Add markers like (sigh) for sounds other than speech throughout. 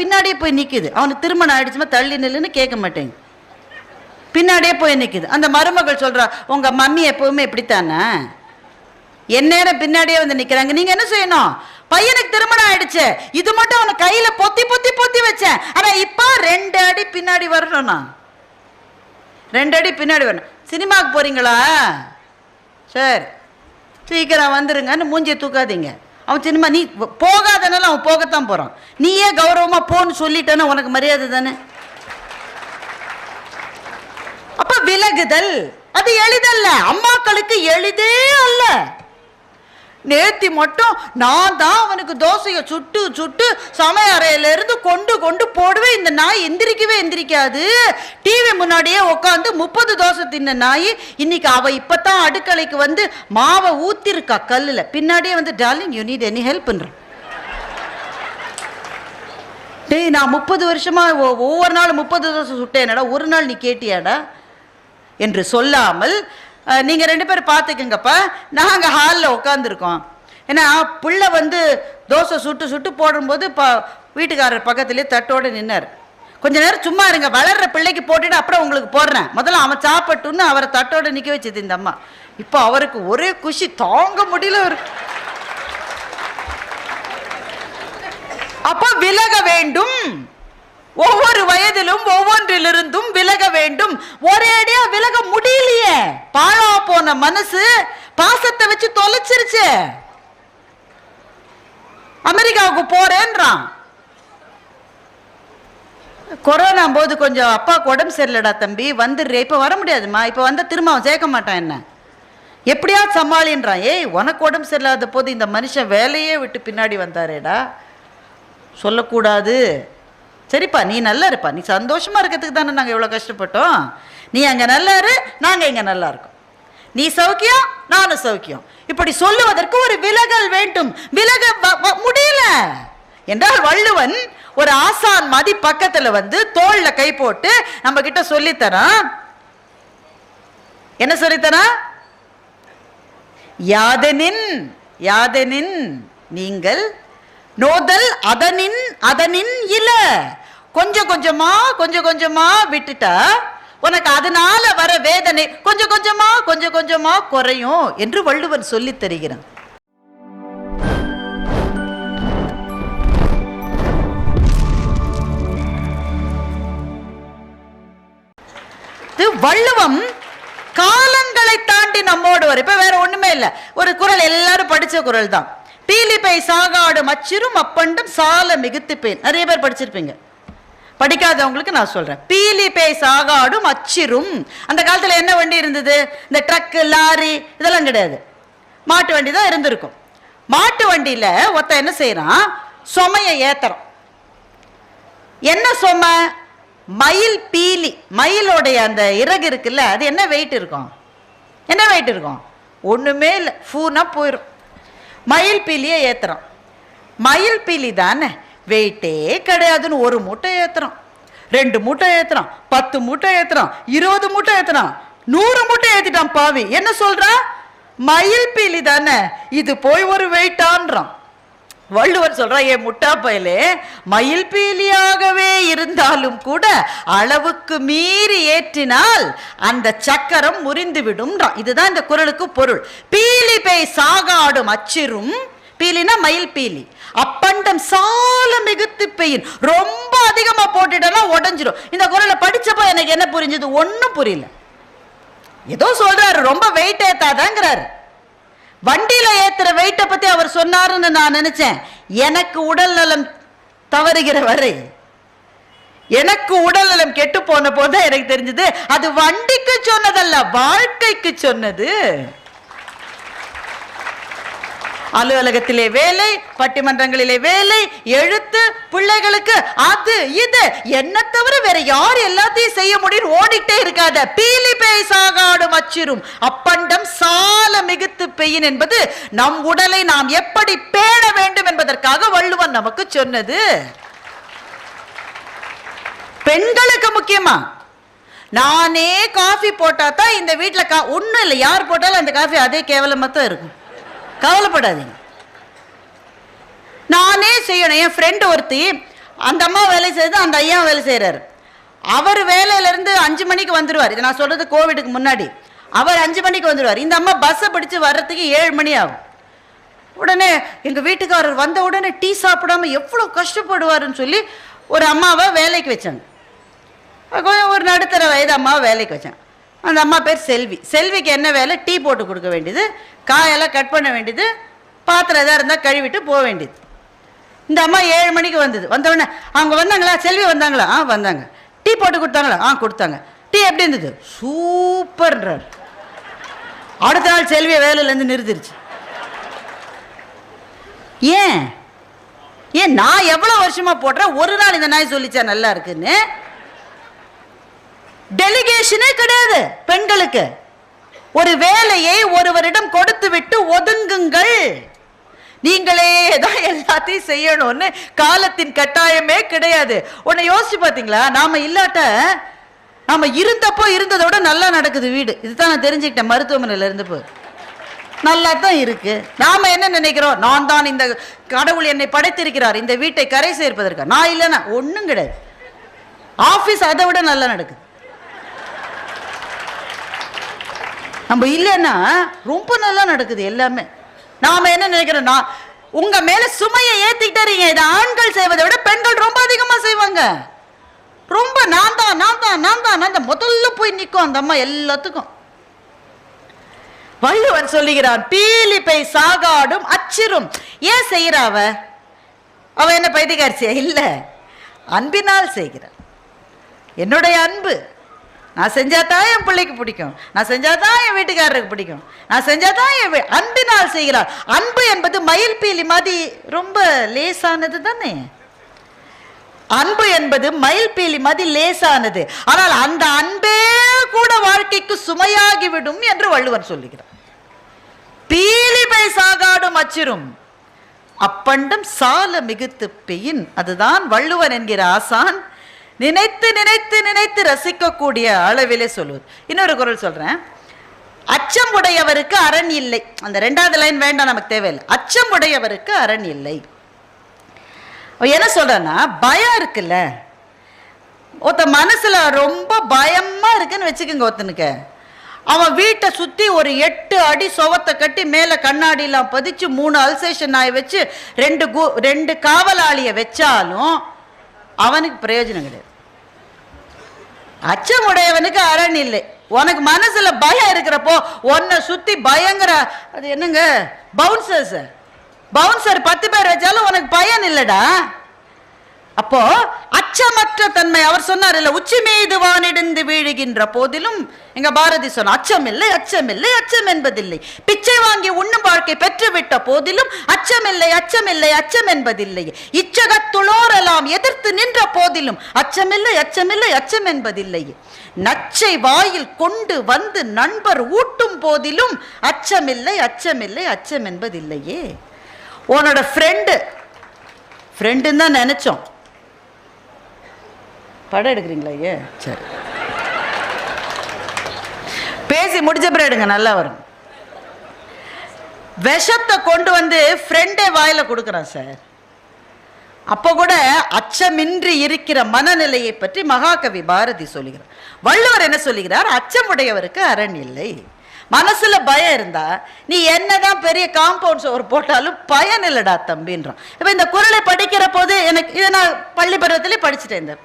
பின்னாடியே போய் நிற்கிது அவனுக்கு திருமணம் ஆயிடுச்சுமா தள்ளி நில்லுன்னு கேட்க மாட்டேங்க. பின்னாடியே போய் நிற்கிது அந்த மருமகள் சொல்கிறா உங்கள் மம்மி எப்போவுமே இப்படித்தானே? எந்நேரம் பின்னாடியே வந்து நிற்கிறாங்க நீங்கள் என்ன செய்யணும்? பையனுக்கு திருமணம் ஆயிடுச்சு. இது மட்டும் அவனை கையில் பொத்தி பொத்தி பொத்தி வச்சேன். ஆனால் இப்போ ரெண்டு அடி பின்னாடி வரணும் நான் ரெண்டு அடி பின்னாடி வரணும். சினிமாவுக்கு போகிறீங்களா சரி. சீக்கிரம் வந்துருங்கன்னு மூஞ்சியை தூக்காதீங்க. அவன் சினிமா நீ போகாதனால அவன் போகத்தான் போகிறான் நீயே கௌரவமாக போன்னு சொல்லிட்டேன்னா உனக்கு மரியாதை தானே? அப்போ விலகுதல் அது எளிதல்ல. அம்மாக்களுக்கு எளிதே அல்ல. நேத்தி மட்டும் நான் தான் அவனுக்கு தோசையை சுட்டு சுட்டு சமையல் இருந்து கொண்டு கொண்டு போடுவேன். இந்த நாய் எந்திரிக்கவே எந்திரிக்காது. டிவி முன்னாடியே உட்காந்து முப்பது தோசை தின்ன நாய் இன்னைக்கு அவ இப்பதான் அடுக்கலைக்கு வந்து மாவை ஊத்திருக்கா கல்லுல. பின்னாடியே வந்து darling you need any help டேய் நான் முப்பது வருஷமா ஒவ்வொரு நாள் முப்பது தோசை சுட்டேனடா. ஒரு நாள் நீ கேட்டியாடா? என்று சொல்லாமல் நீங்கள் நீங்க ரெண்டு பேரும் பார்த்துக்குங்கப்பா நாங்கள் ஹாலில் உட்காந்துருக்கோம் ஏன்னா பிள்ளை வந்து தோசை சுட்டு சுட்டு போடும்போது ப வீட்டுக்காரர் பக்கத்துலேயே தட்டோடு நின்னார். கொஞ்ச நேரம் சும்மா இருங்க வளர்ற பிள்ளைக்கு போட்டுட்டு அப்புறம் உங்களுக்கு போடுறேன். முதல்ல அவன் சாப்பிட்டுன்னு அவரை தட்டோடு நிற்க வச்சது இந்த அம்மா. இப்போ அவருக்கு ஒரே குஷி தாங்க முடியல ஒரு அப்ப விலக வேண்டும். ஒவ்வொரு வயதிலும் ஒவ்வொன்றிலிருந்தும் விலக வேண்டும். ஒரேடியா விலக முடியலையே. பாழா போன மனசு பாசத்தை வச்சு தொலைச்சிருச்சு. அமெரிக்காவுக்கு போறேன்றான். கொரோனா போது கொஞ்சம் அப்பாவுக்கு உடம்பு சரியில்லடா தம்பி வந்துடுறே. இப்போ வர முடியாதும்மா. இப்போ வந்தா திரும்ப அவன் சேர்க்க மாட்டான் என்ன? எப்படியாவது சமாளின்றான். ஏய் உனக்கு உடம்பு சரியில்லாத போது இந்த மனுஷன் வேலையே விட்டு பின்னாடி வந்தாரேடா. சொல்லக்கூடாது. சரிப்பா நீ நல்லா இருப்பா. நீ சந்தோஷமா இருக்கிறதுக்கு தானே நாங்கள் இவ்வளோ கஷ்டப்பட்டோம். நீ அங்கே நல்லா இரு நாங்கள் இங்கே நல்லா இருக்கோம். நீ சௌக்கியம் நானும் சௌக்கியம். இப்படி சொல்லுவதற்கு ஒரு விலகல் வேண்டும். விலக வ- முடியல. என்றால் வள்ளுவன் ஒரு ஆசான் மதி பக்கத்துல வந்து தோல்ல கை போட்டு நம்ம கிட்ட சொல்லித்தரான் என்ன சொல்லித்தரான் யாதெனின் யாதனின் நீங்கள் நோதல் அதனின் அதனின் இல்ல கொஞ்சம் கொஞ்சமா கொஞ்சம் கொஞ்சமா விட்டுட்டா உனக்கு அதனால வர வேதனை கொஞ்சம் கொஞ்சமா கொஞ்சம் கொஞ்சமா குறையும் என்று வள்ளுவன் சொல்லி தருகிறான் இது வள்ளுவம் காலங்களை தாண்டி நம்மோடு வரும். இப்ப வேற ஒண்ணுமே இல்ல. ஒரு குறள் எல்லாரும் படிச்ச குரல் தான் பீலிப்பை சாகாடும் அச்சிரும் அப்பண்டும் சால மிகுத்துப்பேன். நிறைய பேர் படிச்சிருப்பீங்க. படிக்காதவங்களுக்கு நான் சொல்றேன். பேய் சாகாடும் அச்சிரும். அந்த காலத்துல என்ன வண்டி இருந்தது? இந்த ட்ரக்கு லாரி இதெல்லாம் கிடையாது. மாட்டு வண்டி தான் இருந்திருக்கும். மாட்டு வண்டியில ஒருத்தன் என்ன செய்யறான்? சுமையை ஏத்துறான். என்ன சொம? மயில் பீலி. மயிலோடைய அந்த இறகு இருக்குல்ல அது என்ன வெயிட் இருக்கும்? என்ன வெயிட் இருக்கும்? ஒண்ணுமே இல்லை. ஃபூனா போயிடும் மயில் பீலியை ஏற்றுறோம் மயில் பீலி தானே? வெயிட்டே கிடையாதுன்னு ஒரு மூட்டை ஏற்றுறான் ரெண்டு மூட்டை ஏற்றுறான் பத்து மூட்டை ஏற்றுறான் இருபது மூட்டை ஏற்றுறான் நூறு மூட்டை ஏற்றிட்டான் பாவி. என்ன சொல்கிறா மயில் பீலி தானே. இது போய் ஒரு வெயிட்டான்றான். வள்ளுவர் சொல்கிறா ஏன் முட்டா பயலே மயில் பீலியாகவே இருந்தாலும் கூட அளவுக்கு மீறி ஏற்றினால் அந்த சக்கரம் முறிந்து இதுதான் இந்த குரலுக்கு பொருள். பீலி பேய் சாகாடும் அச்சிரும். பீலினா மயில் பீலி. அப்பண்டம் சால மிகுத்து பெயின் ரொம்ப அதிகமா போட்டுட்டனா உடஞ்சிரும். இந்த குரலை படிச்சப்ப எனக்கு என்ன புரிஞ்சது? ஒன்றும் புரியல. ஏதோ சொல்றாரு ரொம்ப வெயிட் ஏத்தாதாங்கிறாரு. வண்டியில ஏத்துற வெயிட்டை பத்தி அவர் சொன்னாருன்னு நான் நினைச்சேன். எனக்கு உடல் நலம் தவறுகிற வரை. எனக்கு உடல் நலம் கெட்டு போன போது எனக்கு தெரிஞ்சது. அது வண்டிக்கு சொன்னதல்ல வாழ்க்கைக்கு சொன்னது. அலுவலகத்திலே வேலை பட்டிமன்றங்களிலே வேலை எழுத்து பிள்ளைகளுக்கு அது இது. என்ன தவிர வேற யார் எல்லாத்தையும் செய்ய முடியும்? ஓடிட்டே இருக்காத. பீலி பேய் சாகாடும் அச்சிரும் அப்பண்டம் சால மிகுத்து பெய்யின் என்பது நம் உடலை நாம் எப்படி பேண வேண்டும் என்பதற்காக வள்ளுவன் நமக்கு சொன்னது. பெண்களுக்கு முக்கியமா? நானே காஃபி போட்டா தான் இந்த வீட்டில் கா ஒன்றும் இல்லை. யார் போட்டாலும் அந்த காஃபி அதே கேவலமாக தான் இருக்கும். கவலைப்படாதீங்க. நானே செய்யணும். என் ஃப்ரெண்டு ஒருத்தி அந்த அம்மா வேலை செய்யுது அந்த ஐயா வேலை செய்கிறாரு அவர் வேலையிலேருந்து அஞ்சு மணிக்கு வந்துடுவார் இது நான் சொல்கிறது கோவிடுக்கு முன்னாடி. அவர் அஞ்சு மணிக்கு வந்துடுவார் இந்த அம்மா பஸ்ஸை பிடிச்சு வர்றதுக்கு ஏழு மணி ஆகும். உடனே எங்கள் வீட்டுக்காரர் வந்த உடனே டீ சாப்பிடாம எவ்வளோ கஷ்டப்படுவாருன்னு சொல்லி ஒரு அம்மாவை வேலைக்கு வச்சாங்க. கொஞ்சம் ஒரு நடுத்தர வயது அம்மாவை வேலைக்கு வச்சாங்க. அந்த அம்மா பேர் செல்வி. செல்விக்கு என்ன வேலை? டீ போட்டு கொடுக்க வேண்டியது காயெல்லாம் கட் பண்ண வேண்டியது பாத்திரம் எதாக இருந்தால் கழுவிட்டு போக வேண்டியது. இந்த அம்மா ஏழு மணிக்கு வந்தது. வந்தவுடனே அவங்க வந்தாங்களா? செல்வி வந்தாங்களா? ஆ வந்தாங்க. டீ போட்டு கொடுத்தாங்களா? ஆ கொடுத்தாங்க. டீ எப்படி இருந்தது? சூப்பர்ன்றார். அடுத்த நாள் செல்வியை வேலையிலேருந்து நிறுத்திருச்சு. ஏன்? ஏன் நான் எவ்வளோ வருஷமாக போடுறேன் ஒரு நாள் இந்த நாய் சொல்லிச்சா நல்லா இருக்குன்னு? டெலிகேஷனே கிடையாது பெண்களுக்கு. ஒரு வேலையை ஒருவரிடம் கொடுத்து விட்டு ஒதுங்குங்கள். நீங்களே தான் எல்லாத்தையும் செய்யணும்னு காலத்தின் கட்டாயமே கிடையாது. உன்னை யோசிச்சு பார்த்தீங்களா? நாம இல்லாட்ட நாம இருந்தப்போ இருந்ததோட நல்லா நடக்குது வீடு. இதுதான் நான் தெரிஞ்சுக்கிட்டேன் மருத்துவமனையில இருந்தப்போ. நல்லா தான் இருக்கு. நாம என்ன நினைக்கிறோம்? நான் தான் இந்த கடவுள் என்னை படைத்திருக்கிறார். இந்த வீட்டை கரை சேர்ப்பதற்கு? நான் இல்லைன்னா ஒன்றும் கிடையாது. ஆஃபீஸ் அதை விட நல்லா நடக்குது. நம்ம இல்லைன்னா ரொம்ப நல்லா நடக்குது எல்லாமே. நாம என்ன நினைக்கிறோம் நான் உங்க மேல சுமையை ஏத்திக்கிட்டீங்க இதை ஆண்கள் செய்வதை விட பெண்கள் ரொம்ப அதிகமா செய்வாங்க. ரொம்ப நான் தான் நான் தான் நான் தான் நான் முதல்ல போய் நிற்கும் அந்த அம்மா எல்லாத்துக்கும். வள்ளுவர் சொல்லுகிறான் பீலிப்பை சாகாடும் அச்சிரும். ஏன் செய்கிறா அவ? அவ என்ன பைத்தியக்காரிசியா? இல்ல. அன்பினால் செய்கிறான் என்னுடைய அன்பு. நான் செஞ்சால் தான் என் பிள்ளைக்கு பிடிக்கும். நான் செஞ்சால் தான் என் வீட்டுக்காரருக்கு பிடிக்கும். நான் செஞ்சால் தான் என் அன்பினால் செய்கிறார். அன்பு என்பது மயில் பீலி மாதிரி ரொம்ப லேசானது தானே? அன்பு என்பது மயில் பீலி மாதிரி லேசானது. ஆனால் அந்த அன்பே கூட வாழ்க்கைக்கு சுமையாகிவிடும் என்று வள்ளுவர் சொல்லுகிறார். பீலிமை சாகாடும் அச்சிரும். அப்பண்டம் சால மிகுத்து பெயின். அதுதான் வள்ளுவன் என்கிற ஆசான். நினைத்து நினைத்து நினைத்து ரசிக்கக்கூடிய அளவிலே சொல்லுவது. இன்னொரு குரல் சொல்றேன். அச்சம் உடையவருக்கு அரண் இல்லை. அந்த ரெண்டாவது லைன் வேண்டாம் நமக்கு தேவையில்லை. அச்சம் உடையவருக்கு அரண் இல்லை. என்ன சொல்கிறேன்னா பயம் இருக்குல்ல? ஒருத்த மனசுல ரொம்ப பயமா இருக்குன்னு வச்சுக்கோங்க ஒருத்தனுக்கு. அவன் வீட்டை சுத்தி ஒரு எட்டு அடி சுவத்தை கட்டி மேல கண்ணாடியெலாம் பதிச்சு மூணு அல்சேஷன் ஆகி வச்சு ரெண்டு கு ரெண்டு காவலாளியை வச்சாலும் அவனுக்கு பிரயோஜனம் கிடையாது. அச்சமுடையவனுக்கு அரண் இல்லை. உனக்கு மனசுல பயம் இருக்கிறப்போ உன்னை சுத்தி பயங்கர அது என்னங்க? பவுன்சர்ஸ் பவுன்சர் பத்து பேர் வச்சாலும் உனக்கு பயன் இல்லடா. அப்போ அச்சமற்ற தன்மை. அவர் சொன்னார் இல்ல உச்சி மீது வானிடிந்து வீழுகின்ற போதிலும் எங்க பாரதி சொன்ன அச்சம் இல்லை அச்சம் இல்லை அச்சம் என்பதில்லை. பிச்சை வாங்கி உண்ணும் வாழ்க்கை பெற்றுவிட்ட போதிலும் அச்சமில்லை அச்சமில்லை அச்சம் என்பதில்லை. இச்சகத்துளோரெல்லாம் எதிர்த்து நின்ற போதிலும் அச்சமில்லை அச்சமில்லை அச்சம் என்பதில்லை. நச்சை வாயில் கொண்டு வந்து நண்பர் ஊட்டும் போதிலும் அச்சமில்லை அச்சமில்லை அச்சம் என்பதில்லையே. உன்னோட ஃப்ரெண்டு ஃப்ரெண்டுன்னு தான் நினைச்சோம். படம் எடுக்கிறீங்களா ஐயா? சரி. பேசி முடிச்ச பிறகு எடுங்க நல்லா வரும். விஷத்தை கொண்டு வந்து ஃப்ரெண்டே வாயில் கொடுக்குறான் சார். அப்போ கூட அச்சமின்றி இருக்கிற மனநிலையை பற்றி மகாகவி பாரதி சொல்லுகிறார். வள்ளுவர் என்ன சொல்லுகிறார்? அச்சம் உடையவருக்கு அரண் இல்லை. மனசுல பயம் இருந்தா நீ என்னதான் பெரிய காம்பவுண்ட் சுவர் போட்டாலும் பயன் இல்லடா தம்பின்றான். இப்போ இந்த குரலை படிக்கிற போது எனக்கு இதை நான் பள்ளி பருவத்திலே படிச்சுட்டேன் இந்த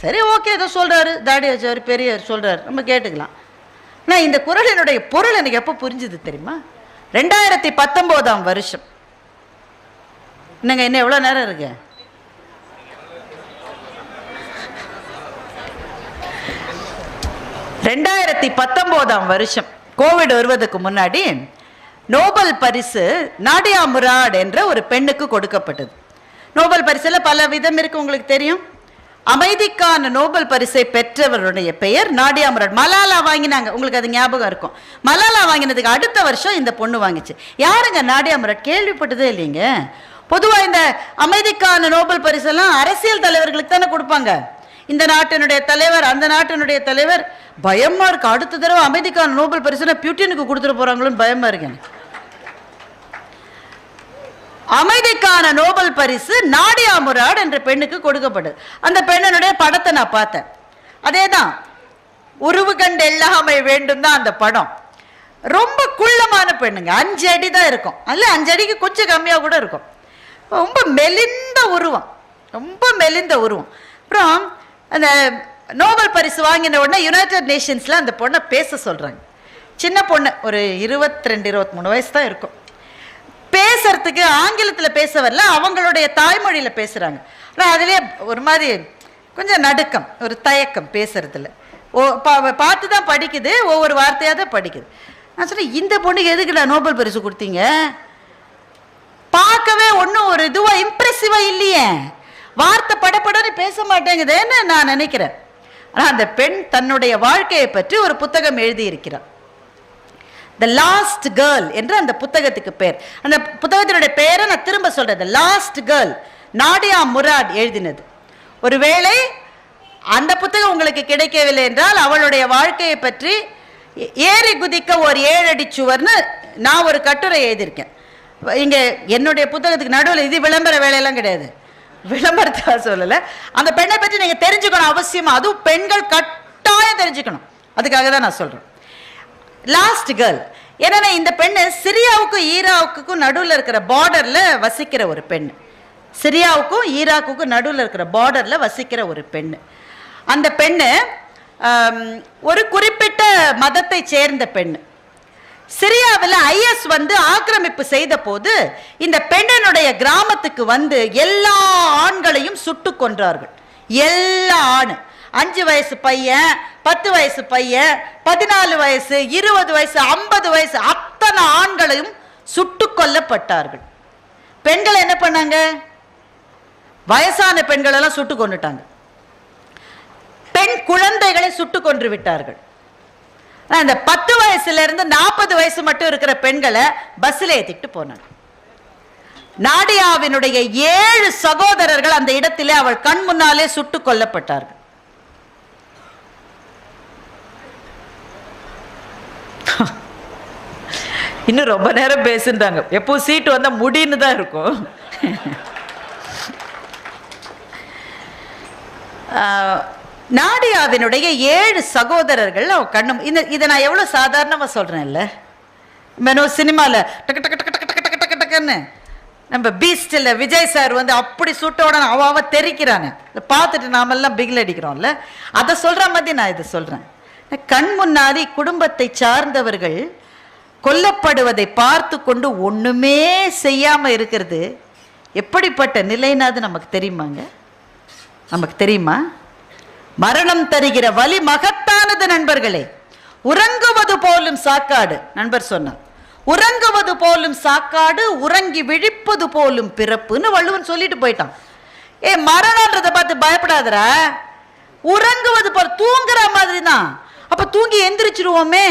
சரி ஓகே ஏதோ சொல்கிறாரு தாடி வச்சவர் பெரியவர் சொல்றாரு. நம்ம கேட்டுக்கலாம். நான் இந்த குரலினுடைய பொருள் எனக்கு எப்போ புரிஞ்சுது தெரியுமா? ரெண்டாயிரத்தி பத்தொம்போதாம் வருஷம். என்னங்க இன்னும் எவ்வளோ நேரம் இருக்கு? ரெண்டாயிரத்தி பத்தொம்போதாம் வருஷம். கோவிட் வருவதற்கு முன்னாடி நோபல் பரிசு நாடியா முராட் என்ற ஒரு பெண்ணுக்கு கொடுக்கப்பட்டது. நோபல் பரிசில் பல விதம் இருக்கு உங்களுக்கு தெரியும். அமைதிக்கான நோபல் பரிசை பெற்றவருடைய பெயர் நாடியா முரட் மலாலா வாங்கினாங்க. உங்களுக்கு அது ஞாபகம் இருக்கும். மலாலா வாங்கினதுக்கு அடுத்த வருஷம் இந்த பொண்ணு வாங்கிச்சு. யாருங்க நாடியா முரட் கேள்விப்பட்டதே இல்லைங்க. பொதுவாக இந்த அமைதிக்கான நோபல் பரிசெல்லாம் அரசியல் தலைவர்களுக்கு தானே கொடுப்பாங்க. இந்த நாட்டினுடைய தலைவர் அந்த நாட்டினுடைய தலைவர் பயமா இருக்கு. அடுத்த தடவை அமைதிக்கான நோபல் பரிசுனா பியூட்டினுக்கு கொடுத்துட்டு போறாங்களோன்னு பயமா இருக்கு அமைதிக்கான நோபல் பரிசு நாடியா முராட் என்ற பெண்ணுக்கு கொடுக்கப்படுது. அந்த பெண்ணனுடைய படத்தை நான் பார்த்தேன். அதேதான் உருவு கண்டு எல்லாமை வேண்டும் தான் அந்த படம். ரொம்ப குள்ளமான பெண்ணுங்க. அஞ்சு அடி தான் இருக்கும். அதில் அஞ்சு அடிக்கு கொஞ்சம் கம்மியாக கூட இருக்கும். ரொம்ப மெலிந்த உருவம். ரொம்ப மெலிந்த உருவம். அப்புறம் அந்த நோபல் பரிசு வாங்கின உடனே யுனைடெட் நேஷன்ஸில் அந்த பொண்ணை பேச சொல்கிறாங்க சின்ன பொண்ணு ஒரு இருபத்தி ரெண்டு இருபத்தி மூணு வயசு தான் இருக்கும். பேசுறதுக்கு ஆங்கிலத்தில் பேச வரல அவங்களுடைய தாய்மொழியில் பேசுகிறாங்க ஆனால் அதுலேயே ஒரு மாதிரி கொஞ்சம் நடுக்கம் ஒரு தயக்கம் பேசுறதுல. ஓ பா பார்த்து தான் படிக்குது ஒவ்வொரு வார்த்தையாக தான் படிக்குது. நான் சொன்னேன் இந்த பொண்ணுக்கு எதுக்குடா நோபல் பரிசு கொடுத்தீங்க? பார்க்கவே ஒன்றும் ஒரு இதுவாக இம்ப்ரெசிவாக இல்லையே. வார்த்தை படப்படன்னு பேச மாட்டேங்குதேன்னு நான் நினைக்கிறேன். ஆனால் அந்த பெண் தன்னுடைய வாழ்க்கையை பற்றி ஒரு புத்தகம் எழுதியிருக்கிறார் த லாஸ்ட் கேர்ள் என்று அந்த புத்தகத்துக்கு பேர். அந்த புத்தகத்தினுடைய பெயரை நான் திரும்ப சொல்கிறேன் the last girl Nadia Murad எழுதினது. ஒருவேளை அந்த புத்தகம் உங்களுக்கு கிடைக்கவில்லை என்றால் அவளுடைய வாழ்க்கையை பற்றி ஏ- ஏறி குதிக்க ஒரு ஏழடி சுவர்னு நான் ஒரு கட்டுரை எழுதியிருக்கேன். இங்கே என்னுடைய புத்தகத்துக்கு நடுவில் இது விளம்பர வேலையெல்லாம் கிடையாது. விளம்பரத்தை சொல்லலை. அந்த பெண்ணை பற்றி நீங்கள் தெரிஞ்சுக்கணும் அவசியமாக அதுவும் பெண்கள் கட்டாயம் தெரிஞ்சுக்கணும். அதுக்காக தான் நான் சொல்கிறேன் லாஸ்ட் கேர்ள் ஏன்னா இந்த பெண்ணு சிரியாவுக்கும் ஈராக்குக்கும் நடுவில் இருக்கிற பார்டரில் வசிக்கிற ஒரு பெண். சிரியாவுக்கும் ஈராக்குக்கும் நடுவில் இருக்கிற பார்டரில் வசிக்கிற ஒரு பெண். அந்த பெண்ணு ஒரு குறிப்பிட்ட மதத்தை சேர்ந்த பெண். சிரியாவில் ஐஎஸ் வந்து ஆக்கிரமிப்பு செய்த போது இந்த பெண்ணனுடைய கிராமத்துக்கு வந்து எல்லா ஆண்களையும் சுட்டு கொன்றார்கள். எல்லா ஆண். அஞ்சு வயசு பையன் பத்து வயசு பையன் பதினாலு வயசு இருபது வயசு ஐம்பது வயசு அத்தனை ஆண்களையும் சுட்டு கொல்லப்பட்டார்கள். பெண்கள் என்ன பண்ணாங்க? வயசான பெண்கள் எல்லாம் சுட்டு கொண்டுட்டாங்க பெண் குழந்தைகளை சுட்டு கொன்று விட்டார்கள். அந்த இந்த பத்து வயசுல இருந்து நாற்பது வயசு மட்டும் இருக்கிற பெண்களை பஸ்ல ஏத்திட்டு போனாங்க. நாடியாவினுடைய ஏழு சகோதரர்கள் அந்த இடத்திலே அவள் கண் முன்னாலே சுட்டு கொல்லப்பட்டார்கள். (laughs) இன்னும் ரொம்ப நேரம் பேசுன்றாங்க எப்போ சீட்டு வந்தால் முடின்னு தான் இருக்கும். (laughs) நாடியாவினுடைய ஏழு சகோதரர்கள் அவ கண்ணும் இந்த இதை நான் எவ்வளோ சாதாரணமாக சொல்கிறேன் இல்லை மெனோ சினிமாவில் டக்கு டக்கு டக்கு டக்கு டக்கு டக்கு டக்குன்னு. நம்ம பீஸ்டில் விஜய் சார் வந்து அப்படி சுட்டோட அவ அவ தெரிக்கிறாங்க. பார்த்துட்டு நாமெல்லாம் பிகில் அடிக்கிறோம்ல. அதை சொல்கிற மாதிரி நான் இதை சொல்கிறேன் கண் முன்னாடி குடும்பத்தை சார்ந்தவர்கள் கொல்லப்படுவதை பார்த்து கொண்டு ஒண்ணுமே செய்யாம இருக்கிறது. எப்படிப்பட்ட நிலைனாது நமக்கு தெரியுமாங்க? நமக்கு தெரியுமா? மரணம் தருகிற வலி மகத்தானது நண்பர்களே. உறங்குவது போலும் சாக்காடு நண்பர் சொன்னார். உறங்குவது போலும் சாக்காடு உறங்கி விழிப்பது போலும் பிறப்புன்னு வள்ளுவன் சொல்லிட்டு போயிட்டான். ஏ மரணன்றதை பார்த்து பயப்படாதடா. உறங்குவது போல தூங்குற மாதிரி தான் அப்ப தூங்கி எந்திரிச்சிருவோமே.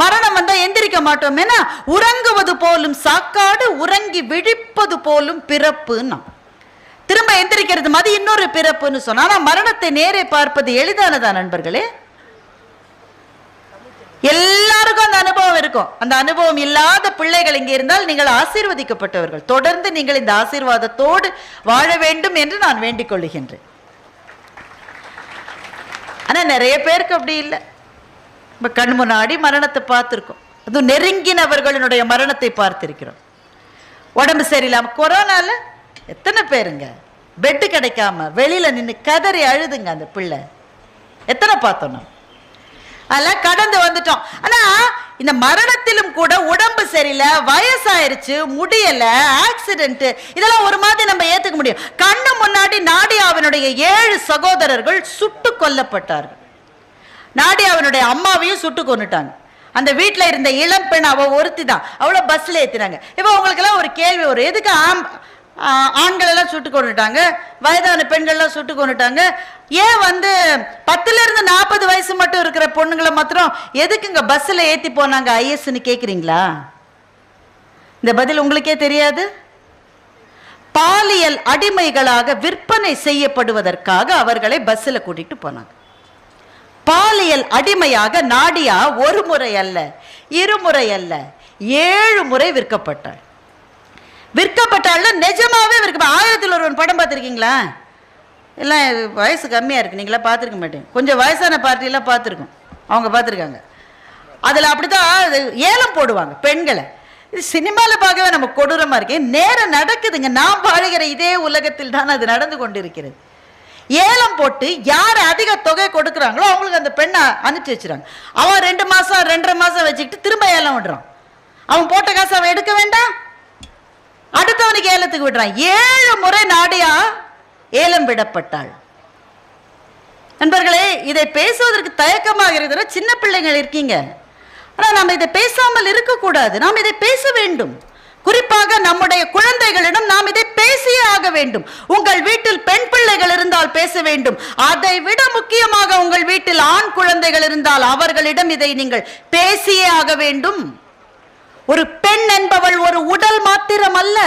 மரணம் வந்தா எந்திரிக்க மாட்டோமேனா? உறங்குவது போலும் சாக்காடு உறங்கி விழிப்பது போலும் பிறப்புன்னா. திரும்ப எந்திரிக்கிறது மாதிரி இன்னொரு பிறப்புன்னு சொன்னா ஆனா மரணத்தை நேரே பார்ப்பது எளிதானதா நண்பர்களே? எல்லாருக்கும் அந்த அனுபவம் இருக்கும். அந்த அனுபவம் இல்லாத பிள்ளைகள் இங்கே இருந்தால் நீங்கள் ஆசீர்வதிக்கப்பட்டவர்கள். தொடர்ந்து நீங்கள் இந்த ஆசீர்வாதத்தோடு வாழ வேண்டும் என்று நான் வேண்டிக் கொள்ளுகின்றேன் ஆனா நிறைய பேருக்கு அப்படி இல்லை. இப்போ கண் முன்னாடி மரணத்தை பார்த்துருக்கோம். அதுவும் நெருங்கினவர்களுடைய மரணத்தை பார்த்திருக்கிறோம். உடம்பு சரியில்லாமல் கொரோனால எத்தனை பேருங்க? பெட்டு கிடைக்காம வெளியில் நின்று கதறி அழுதுங்க அந்த பிள்ளை. எத்தனை பார்த்தோம் நம்ம? அதெல்லாம் கடந்து வந்துட்டோம். ஆனா இந்த மரணத்திலும் கூட உடம்பு சரியில்லை வயசாயிருச்சு முடியல ஆக்சிடென்ட் இதெல்லாம் ஒரு மாதிரி நம்ம ஏத்துக்க முடியும். கண்ணு முன்னாடி நாடியாவினுடைய ஏழு சகோதரர்கள் சுட்டு கொல்லப்பட்டார்கள். நாடி அவனுடைய அம்மாவையும் சுட்டு கொண்டுட்டாங்க அந்த வீட்டில் இருந்த இளம் பெண் அவள் ஒருத்தி தான் அவ்வளோ பஸ்ஸில் ஏற்றினாங்க இப்போ உங்களுக்கெல்லாம் ஒரு கேள்வி வரும். எதுக்கு ஆம் ஆண்களெல்லாம் சுட்டு கொண்டுட்டாங்க வயதான பெண்கள்லாம் சுட்டு கொண்டுட்டாங்க ஏன் வந்து பத்துலேருந்து நாற்பது வயசு மட்டும் இருக்கிற பொண்ணுங்களை மாத்திரம் எதுக்குங்க பஸ்ஸில் ஏற்றி போனாங்க ஐஎஸ்ன்னு கேட்குறீங்களா இந்த பதில் உங்களுக்கே தெரியாது? பாலியல் அடிமைகளாக விற்பனை செய்யப்படுவதற்காக அவர்களை பஸ்ஸில் கூட்டிகிட்டு போனாங்க. பாலியல் அடிமையாக நாடியா ஒரு முறை அல்ல இருமுறை அல்ல ஏழு முறை விற்கப்பட்டாள். விற்கப்பட்டாள்ல நிஜமாவே விற்க ஆயிரத்தில் ஒருவன் படம் பார்த்துருக்கீங்களா? எல்லாம் வயசு கம்மியாக இருக்கு நீங்களா பார்த்துருக்க மாட்டேங்க. கொஞ்சம் வயசான பார்ட்டியெல்லாம் பார்த்துருக்கோம் அவங்க பார்த்துருக்காங்க. அதில் அப்படிதான் இது ஏலம் போடுவாங்க பெண்களை. இது சினிமாவில் பார்க்கவே நம்ம கொடூரமாக இருக்கு நேரம் நடக்குதுங்க. நாம் வாழ்கிற இதே உலகத்தில் தான் அது நடந்து கொண்டிருக்கிறது. ஏலம் போட்டு யார் அதிக தொகை கொடுக்குறாங்களோ அவங்களுக்கு அந்த பெண்ணை அனுப்பிச்சி வச்சுறாங்க அவன் ரெண்டு மாதம் ரெண்டரை மாதம் வச்சுக்கிட்டு திரும்ப ஏலம் விடுறான். அவன் போட்ட காசு அவன் எடுக்க வேண்டாம். அடுத்தவனுக்கு ஏலத்துக்கு விடுறான். ஏழு முறை நாடியா ஏலம் விடப்பட்டாள். நண்பர்களே இதை பேசுவதற்கு தயக்கமாக இருக்கிற சின்ன பிள்ளைகள் இருக்கீங்க. ஆனால் நாம் இதை பேசாமல் இருக்கக்கூடாது. நாம் இதை பேச வேண்டும். குறிப்பாக நம்முடைய குழந்தைகளிடம் நாம் இதை பேசியே ஆக வேண்டும். உங்கள் வீட்டில் பெண் பிள்ளைகள் இருந்தால் பேச வேண்டும். அதை விட முக்கியமாக உங்கள் வீட்டில் ஆண் குழந்தைகள் இருந்தால் அவர்களிடம் இதை நீங்கள் பேசியே ஆக வேண்டும். ஒரு பெண் என்பவள் ஒரு உடல் மாத்திரம் அல்ல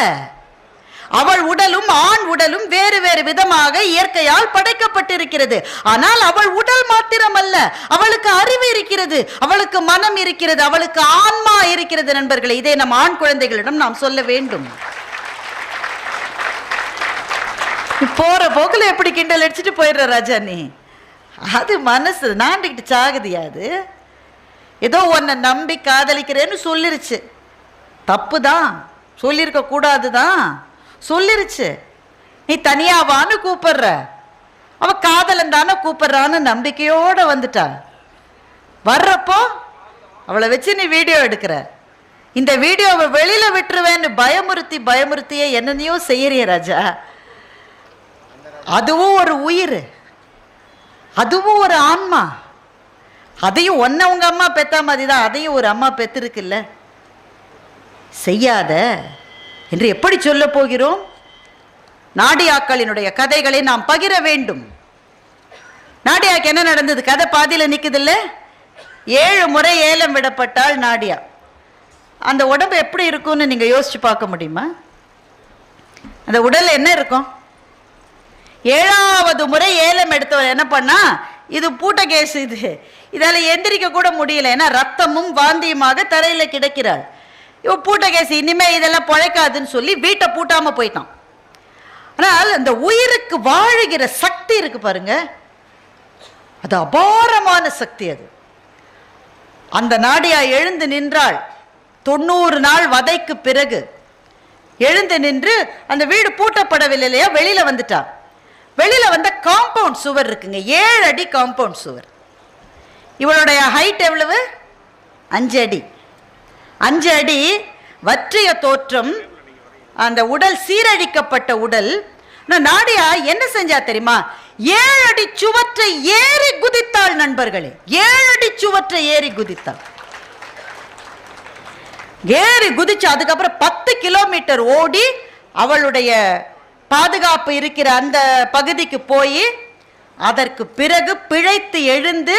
அவள் உடலும் ஆண் உடலும் வேறு வேறு விதமாக இயற்கையால் படைக்கப்பட்டிருக்கிறது. ஆனால் அவள் உடல் மாத்திரம் அல்ல அவளுக்கு அறிவு இருக்கிறது. அவளுக்கு மனம் இருக்கிறது. அவளுக்கு ஆன்மா இருக்கிறது நண்பர்களே. இதை நம் ஆண் குழந்தைகளிடம் நாம் சொல்ல வேண்டும். போற போக்குல எப்படி கிண்டல் அடிச்சுட்டு போயிடுற ராஜா நீ? அது மனசு நாண்டிக்கிட்டு சாகுதியா அது ஏதோ உன்னை நம்பி காதலிக்கிறேன்னு சொல்லிருச்சு. தப்பு தான் சொல்லியிருக்க கூடாது தான் சொல்லிருச்சு. நீ தனியாவான்னு கூப்பிடுற. அவ காதலன் தானே கூப்பிடுறான்னு நம்பிக்கையோட வந்துட்டா. வர்றப்போ அவளை வச்சு நீ வீடியோ எடுக்கிற. இந்த வீடியோவை வெளியில விட்டுருவேன்னு பயமுறுத்தி பயமுறுத்தியே என்னென்னையோ செய்யறிய ராஜா. அதுவும் ஒரு உயிர். அதுவும் ஒரு ஆன்மா. அதையும் ஒன்ன உங்க அம்மா பெத்தா மாதிரி தான் அதையும் ஒரு அம்மா பெத்திருக்குல்ல. செய்யாத. என்று எப்படி சொல்ல போகிறோம்? நாடியாக்களினுடைய கதைகளை நாம் பகிர வேண்டும். நாடியாக்கு என்ன நடந்தது? கதை பாதியில் நிற்குதில்ல ஏழு முறை ஏலம் விடப்பட்டால் நாடியா. அந்த உடம்பு எப்படி இருக்கும்னு நீங்கள் யோசிச்சு பார்க்க முடியுமா? அந்த உடல் என்ன இருக்கும்? ஏழாவது முறை ஏலம் எடுத்தவர் என்ன பண்ணா? இது பூட்ட கேஸ் இது. இதால் எந்திரிக்க கூட முடியல. ஏன்னா ரத்தமும் வாந்தியுமாக தரையில் கிடக்கிறாள். இவ பூட்ட கேசி இனிமே இதெல்லாம் பழைக்காதுன்னு சொல்லி வீட்டை பூட்டாம போயிட்டான். ஆனால் அந்த உயிருக்கு வாழுகிற சக்தி இருக்கு பாருங்க. அது அபாரமான சக்தி அது. அந்த நாடியா எழுந்து நின்றாள். தொண்ணூறு நாள் வதைக்கு பிறகு எழுந்து நின்று அந்த வீடு பூட்டப்படவில்லை இல்லையா வெளியில வந்துட்டா. வெளியில வந்த காம்பவுண்ட் சுவர் இருக்குங்க ஏழு அடி காம்பவுண்ட் சுவர். இவளுடைய ஹைட் எவ்வளவு? அஞ்சு அடி. அஞ்சு அடி வற்றிய தோற்றம் அந்த உடல் சீரழிக்கப்பட்ட உடல். நாடியா என்ன செஞ்சா தெரியுமா? ஏழு அடி சுவற்றை ஏறி குதித்தாள் நண்பர்களே. ஏழு அடி சுவற்றை ஏறி குதித்தாள். ஏறி குதிச்சு அதுக்கப்புறம் பத்து கிலோமீட்டர் ஓடி அவளுடைய பாதுகாப்பு இருக்கிற அந்த பகுதிக்கு போய் அதற்கு பிறகு பிழைத்து எழுந்து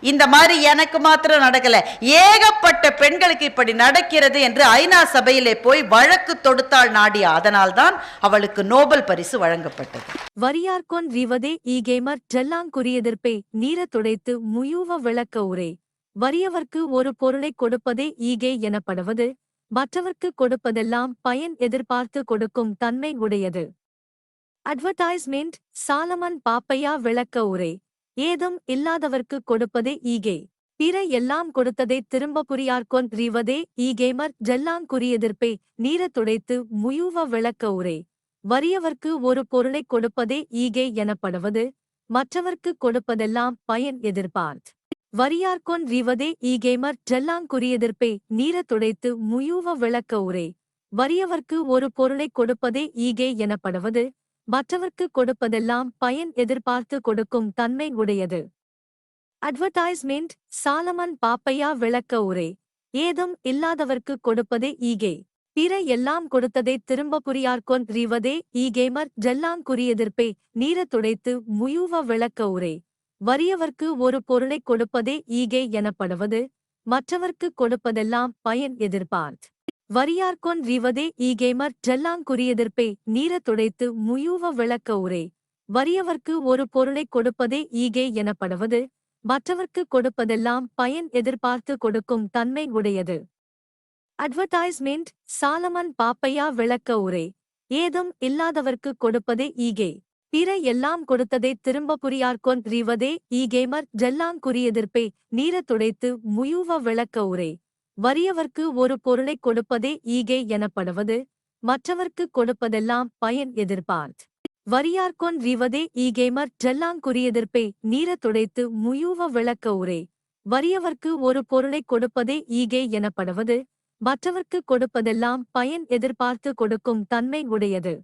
இந்த மாதிரி எனக்கு மாத்திரம் நடக்கல. ஏகப்பட்ட பெண்களுக்கு இப்படி நடக்கிறது என்று ஐநா சபையிலே போய் வழக்கு தொடுத்தாள் நாடியா அதனால்தான் அவளுக்கு நோபல் பரிசு வழங்கப்பட்டது. வரியார்கொன் வீவதே ஈகேமர் ஜல்லாங்குரியதிர்ப்பே நீர துடைத்து முயூவ விளக்க உரை. வரியவர்க்கு ஒரு பொருளை கொடுப்பதே ஈகே எனப்படுவது மற்றவர்க்கு கொடுப்பதெல்லாம் பயன் எதிர்பார்த்து கொடுக்கும் தன்மை உடையது. அட்வர்டைஸ்மெண்ட் சாலமன் பாப்பையா விளக்க உரை. ஏதும் இல்லாதவர்க்கு கொடுப்பதே ஈகை. பிற எல்லாம் கொடுத்ததை திரும்ப புரியார்கொன் ரிவதே ஈகேமர் ஜல்லாங்குரியதிர்ப்பை நீரத் துடைத்து முயூவ விளக்க உரை. வறியவர்க்கு ஒரு பொருளைக் கொடுப்பதே ஈகை எனப்படுவது மற்றவர்க்கு கொடுப்பதெல்லாம் பயன் எதிர்பார்த். வரியார்கொன் ரிவதே ஈகேமர் ஜல்லாங்குரியதிர்ப்பை நீரத் துடைத்து முயூவ விளக்க உரை. வறியவர்க்கு ஒரு பொருளைக் கொடுப்பதே ஈகே எனப்படுவது மற்றவர்க்கு கொடுப்பதெல்லாம் பயன் எதிர்பார்த்து கொடுக்கும் தன்மை உடையது. அட்வர்டைஸ்மெண்ட் சாலமன் பாப்பையா விளக்க உரை. ஏதும் இல்லாதவர்க்கு கொடுப்பதே ஈகே. பிற எல்லாம் கொடுத்ததை திரும்ப புரியார்கொன் ரிவதே ஈகேமர் ஜல்லாங்குரியதிர்ப்பை நீரத் துடைத்து முயூவ விளக்க உரை. வறியவர்க்கு ஒரு பொருளைக் கொடுப்பதே ஈகே எனப்படுவது மற்றவர்க்கு கொடுப்பதெல்லாம் பயன் எதிர்பார்த். வரியார்கொன் ரிவதே ஈகேமர் ஜல்லாங்குரியதிர்ப்பை நீர துடைத்து முயூவ விளக்க உரை. வறியவர்க்கு ஒரு பொருளைக் கொடுப்பதே ஈகே எனப்படுவது மற்றவர்க்கு கொடுப்பதெல்லாம் பயன் எதிர்பார்த்து கொடுக்கும் தன்மை உடையது. அட்வர்டைஸ்மெண்ட் சாலமன் பாப்பையா விளக்க உரை. ஏதும் இல்லாதவர்க்கு கொடுப்பதே ஈகே பிற எல்லாம் கொடுத்ததை திரும்ப புரியார்கொன் ரிவதே ஈகேமர் ஜல்லாங்குரியெதிர்ப்பே நீரத் துடைத்து முயூவ விளக்க உரை. வறியவர்க்கு ஒரு பொருளைக் கொடுப்பதே ஈகை எனப்படுவது மற்றவர்க்கு கொடுப்பதெல்லாம் பயன் எதிர்பார் வரியார்கொன் ரிவதே ஈகேமர் ஜல்லாங்குரியெதிர்ப்பே நீரத் துடைத்து முயூவ விளக்க உரை. வறியவர்க்கு ஒரு பொருளைக் கொடுப்பதே ஈகை எனப்படுவது மற்றவர்க்கு கொடுப்பதெல்லாம் பயன் எதிர்பார்த்து கொடுக்கும் தன்மை உடையது.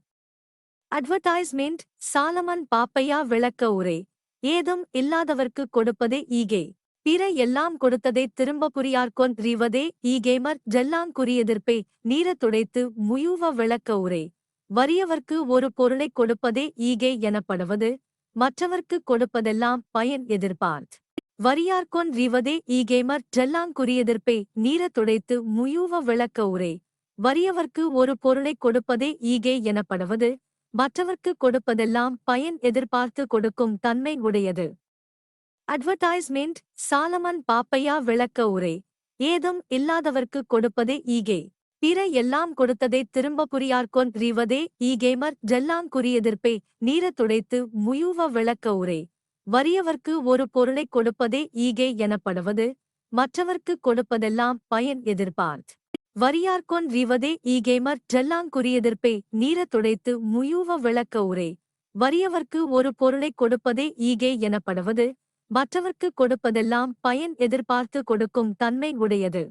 அட்வர்டைஸ்மெண்ட் சாலமன் பாப்பையா விளக்க உரை. ஏதும் இல்லாதவர்க்கு கொடுப்பதே ஈகே. பிற எல்லாம் கொடுத்ததை திரும்ப புரியார்கொன் ரிவதே ஈகேமர் ஜல்லாங்குரியெதிர்ப்பே நீரத் துடைத்து முயுவ விளக்க உரை. வறியவர்க்கு ஒரு பொருளைக் கொடுப்பதே ஈகே எனப்படுவது. மற்றவர்க்கு கொடுப்பதெல்லாம் பயன் எதிர்பார்த். வரியார்கொன் ரிவதே ஈகேமர் ஜல்லாங்குரியெதிர்ப்பே நீரத் துடைத்து முயூவ விளக்க உரை. வறியவர்க்கு ஒரு பொருளைக் கொடுப்பதே ஈகே எனப்படுவது. மற்றவர்க்கு கொடுப்பதெல்லாம் பயன் எதிர்பார்த்து கொடுக்கும் தன்மை உடையது. அட்வர்டைஸ்மெண்ட் சாலமன் பாப்பையா விளக்க உரை. ஏதும் இல்லாதவர்க்கு கொடுப்பதே ஈகே. பிற எல்லாம் கொடுத்ததை திரும்ப புரியார்கொன் ரிவதே ஈகேமர் ஜல்லாங்குரியெதிர்ப்பே நீரத் துடைத்து முயுவ விளக்க உரை. வறியவர்க்கு ஒரு பொருளைக் கொடுப்பதே ஈகே எனப்படுவது மற்றவர்க்கு கொடுப்பதெல்லாம் பயன் எதிர்பார் வரியார்கொன் ரிவதே ஈகேமர் ஜல்லாங்குரியெதிர்ப்பே நீரத் துடைத்து முயுவ விளக்க உரை. வறியவர்க்கு ஒரு பொருளைக் கொடுப்பதே ஈகே எனப்படுவது மற்றவர்க்கு கொடுப்பதெல்லாம் பயன் எதிர்பார்த்து கொடுக்கும் தன்மை உடையது.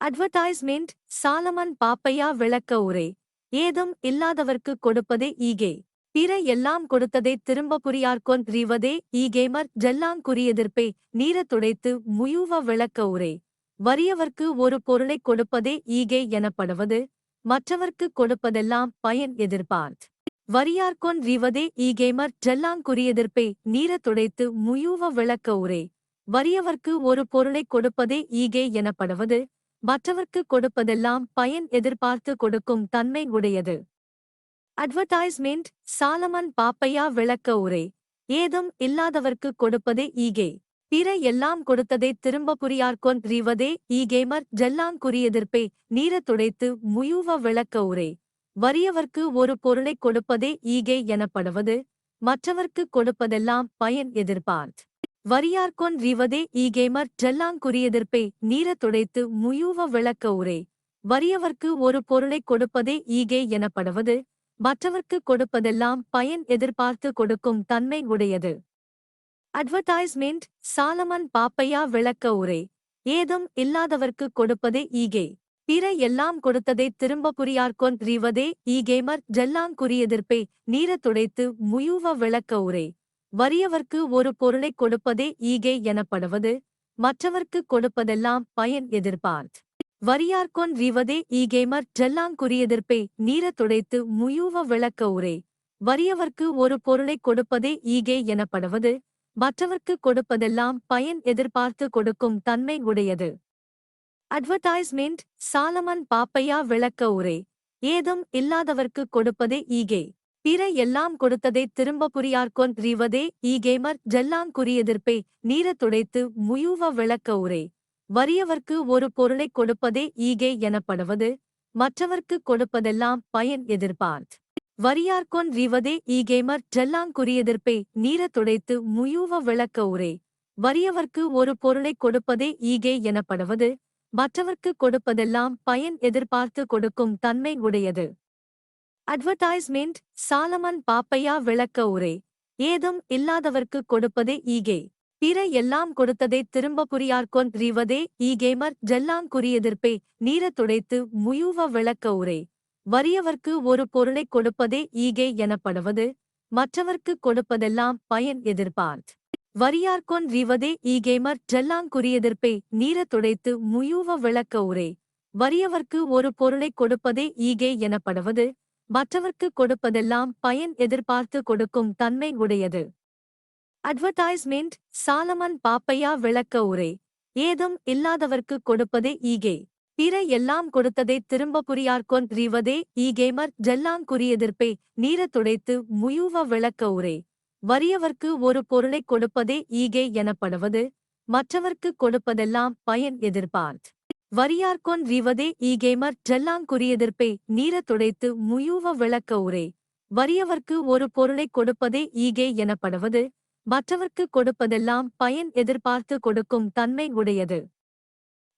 அட்வர்டைஸ்மெண்ட் சாலமன் பாப்பையா விளக்க உரை. ஏதும் இல்லாதவர்க்கு கொடுப்பதே ஈகே. பிற எல்லாம் கொடுத்ததை திரும்ப புரியார்கொன் ரிவதே ஈகேமர் ஜல்லாங்குரியெதிர்ப்பே நீரத் துடைத்து முயுவ விளக்க உரை. வறியவர்க்கு ஒரு பொருளைக் கொடுப்பதே ஈகே எனப்படுவது மற்றவர்க்கு கொடுப்பதெல்லாம் பயன் எதிர்பார்த்து வரியார்கொன் ரிவதே ஈகேமர் ஜல்லாங்குரியெதிர்ப்பே நீரத் துடைத்து முயூவ விளக்க உரை. வறியவர்க்கு ஒரு பொருளைக் கொடுப்பதே ஈகே எனப்படுவது மற்றவர்க்கு கொடுப்பதெல்லாம் பயன் எதிர்பார்த்து கொடுக்கும் தன்மை உடையது. அட்வர்டைஸ்மெண்ட் சாலமன் பாப்பையா விளக்க உரை. ஏதும் இல்லாதவர்க்கு கொடுப்பதே ஈகே பிற எல்லாம் கொடுத்ததை திரும்ப புரியார்கொன் ரிவதே ஈகேமர் ஜல்லாங்குரியெதிர்ப்பே நீரத் துடைத்து முயுவ விளக்க உரை. வறியவர்க்கு ஒரு பொருளைக் கொடுப்பதே ஈகை எனப்படுவது மற்றவர்க்கு கொடுப்பதெல்லாம் பயன் எதிர்பார்த். வரியார்கொன் ரீவதே ஈகேமர் ஜல்லாங்குரியெதிர்ப்பே நீரத் துடைத்து முயூவ விளக்க உரை. வறியவர்க்கு ஒரு பொருளைக் கொடுப்பதே ஈகை எனப்படுவது மற்றவர்க்கு கொடுப்பதெல்லாம் பயன் எதிர்பார்த்து கொடுக்கும் தன்மை உடையது. அட்வர்டைஸ்மெண்ட் சாலமன் பாப்பையா விளக்க உரை. ஏதும் இல்லாதவர்க்கு கொடுப்பதே ஈகே. பிற எல்லாம் கொடுத்ததை திரும்ப புரியார்கொன் ரிவதே ஈகேமர் ஜல்லாங்குரியெதிர்ப்பே நீரத் துடைத்து முயுவ விளக்க உரை. வறியவர்க்கு ஒரு பொருளைக் கொடுப்பதே ஈகே எனப்படுவது மற்றவர்க்கு கொடுப்பதெல்லாம் பயன் எதிர்பார் வரியார்கொன் ரிவதே ஈகேமர் ஜல்லாங்குரியெதிர்ப்பே நீரத் துடைத்து முயுவ விளக்க உரை. வறியவர்க்கு ஒரு பொருளைக் கொடுப்பதே ஈகே எனப்படுவது மற்றவர்க்கு கொடுப்பதெல்லாம் பயன் எதிர்பார்த்து கொடுக்கும் தன்மை உடையது. அட்வர்டைஸ்மெண்ட் சாலமன் பாப்பையா விளக்க உரை. ஏதும் இல்லாதவர்க்கு கொடுப்பதே ஈகே. பிற எல்லாம் கொடுத்ததை திரும்ப புரியார்கொன் ரிவதே ஈகேமர். ஜல்லாங்குரியெதிர்ப்பே நீரத் துடைத்து முயுவ விளக்க உரை. வறியவர்க்கு ஒரு பொருளைக் கொடுப்பதே ஈகே எனப்படுவது. மற்றவர்க்கு கொடுப்பதெல்லாம் பயன் எதிர்பார் வரியார்கொன் ரிவதே ஈகேமர். ஜல்லாங்குரியெதிர்ப்பே நீரத் துடைத்து முயுவ விளக்க உரை. வறியவர்க்கு ஒரு பொருளைக் கொடுப்பதே ஈகே எனப்படுவது. மற்றவர்க்கு கொடுப்பதெல்லாம் பயன் எதிர்பார்த்து கொடுக்கும் தன்மை உடையது. அட்வர்டைஸ்மெண்ட் சாலமன் பாப்பையா விளக்க உரை. ஏதும் இல்லாதவர்க்கு கொடுப்பதே ஈகே. பிற எல்லாம் கொடுத்ததை திரும்ப புரியார்கொன் ரிவதே ஈகேமர் ஜல்லாங்குரியெதிர்ப்பே நீரத் துடைத்து முயுவ விளக்க உரை. வறியவர்க்கு ஒரு பொருளைக் கொடுப்பதே ஈகே எனப்படுவது. மற்றவர்க்கு கொடுப்பதெல்லாம் பயன் எதிர்பார்த்து வரியார்கொன் ரிவதே ஈகேமர் ஜல்லாங்குரியெதிர்ப்பே நீரத் துடைத்து முயூவ விளக்க உரை. வறியவர்க்கு ஒரு பொருளைக் கொடுப்பதே ஈகே எனப்படுவது மற்றவர்க்கு கொடுப்பதெல்லாம் பயன் எதிர்பார்த்து கொடுக்கும் தன்மை உடையது. அட்வர்டைஸ்மெண்ட் சாலமன் பாப்பையா விளக்க உரை. ஏதும் இல்லாதவர்க்கு கொடுப்பதே ஈகே பிற எல்லாம் கொடுத்ததை திரும்ப புரியார்கொன் ரிவதே ஈகேமர் ஜல்லாங்குரியெதிர்ப்பே நீரத் துடைத்து முயூவ விளக்க உரை. வறியவர்க்கு ஒரு பொருளைக் கொடுப்பதே ஈகை எனப்படுவது மற்றவர்க்கு கொடுப்பதெல்லாம் பயன் எதிர்பார் வரியார்கொன் ரிவதே ஈகேமர் ஜெல்லாங்குரியதிர்ப்பே நீர துடைத்து முயூவ விளக்க உரை. வறியவர்க்கு ஒரு பொருளைக் கொடுப்பதே ஈகே எனப்படுவது மற்றவர்க்கு கொடுப்பதெல்லாம் பயன் எதிர்பார்த்து கொடுக்கும் தன்மை உடையது.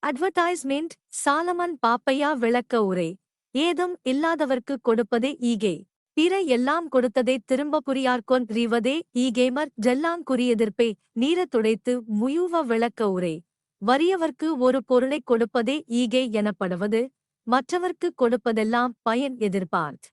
அட்வர்டைஸ்மெண்ட் சாலமன் பாப்பையா விளக்க உரை. ஏதும் இல்லாதவர்க்கு கொடுப்பதே ஈகே. பிற எல்லாம் கொடுத்ததை திரும்ப புரியார்கொன் ரிவதே ஈகேமர் ஜெல்லாங்குரியதிர்ப்பே நீர துடைத்து முயூவ விளக்க உரை. வறியவர்க்கு ஒரு பொருளைக் கொடுப்பதே ஈகை எனப்படுவது. மற்றவர்க்கு கொடுப்பதெல்லாம் பயன் எதிர்பார்த்து